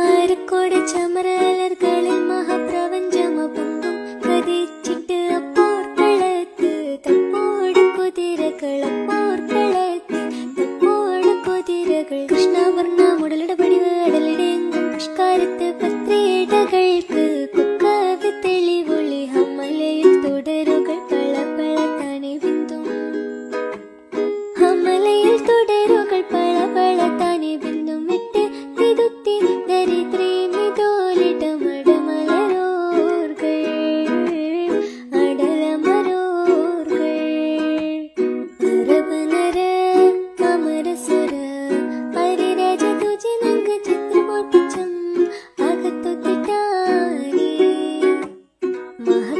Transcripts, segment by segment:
ആരക്കോട് ചമരലർകളിൽ മഹാപ്രപഞ്ചമപൊങ്കും കതിച്ചിട്ട് അപ്പോർക്കളത്ത് തപ്പോട് തപ്പോട് കുതിരകൾ. കൃഷ്ണവർണ മുടലിട പടിവ് അടലിടെങ്കും പുഷ്കാരത്ത് പത്രേടകൾക്ക്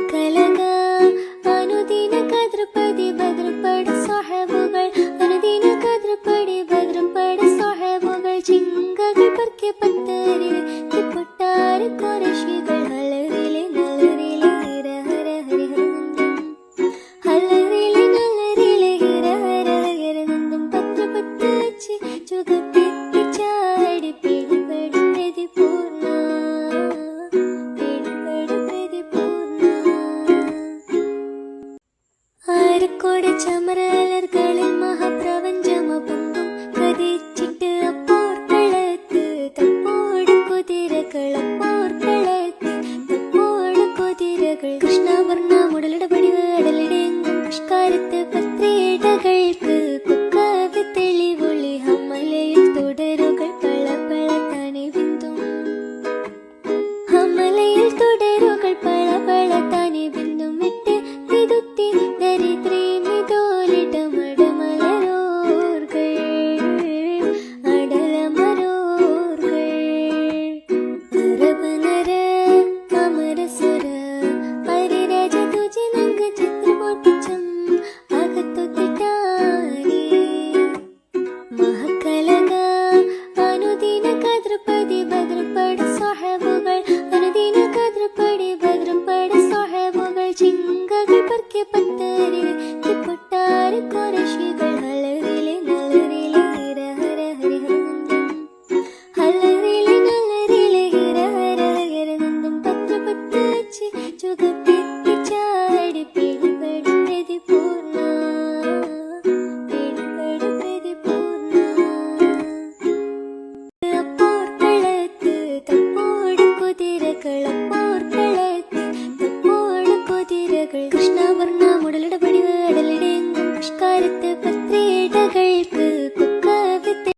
മഹക്കലക അനുദിന കദ്രപതി ഭദ്രപട സാഹബുകൾ അനുദിന കദ്രപടി ഭദ്രപട സാഹബുകൾ ചിങ്കകൾ പർക്കെ പത്തരിൽ തിപ്പൊട്ടാര കൊരശികൾ ഹലറിലെ നലറിലെ ഹിര ഹര ഹരിഹരനന്ദം ഹലറിലെ നലറിലെ ഹിര ഹര ഹരിഹരനന്ദം പത്ര പത്ത് ചുകപ്പെത്തി ആരക്കോട് have ಗಿಡಗಳಪ್ಪ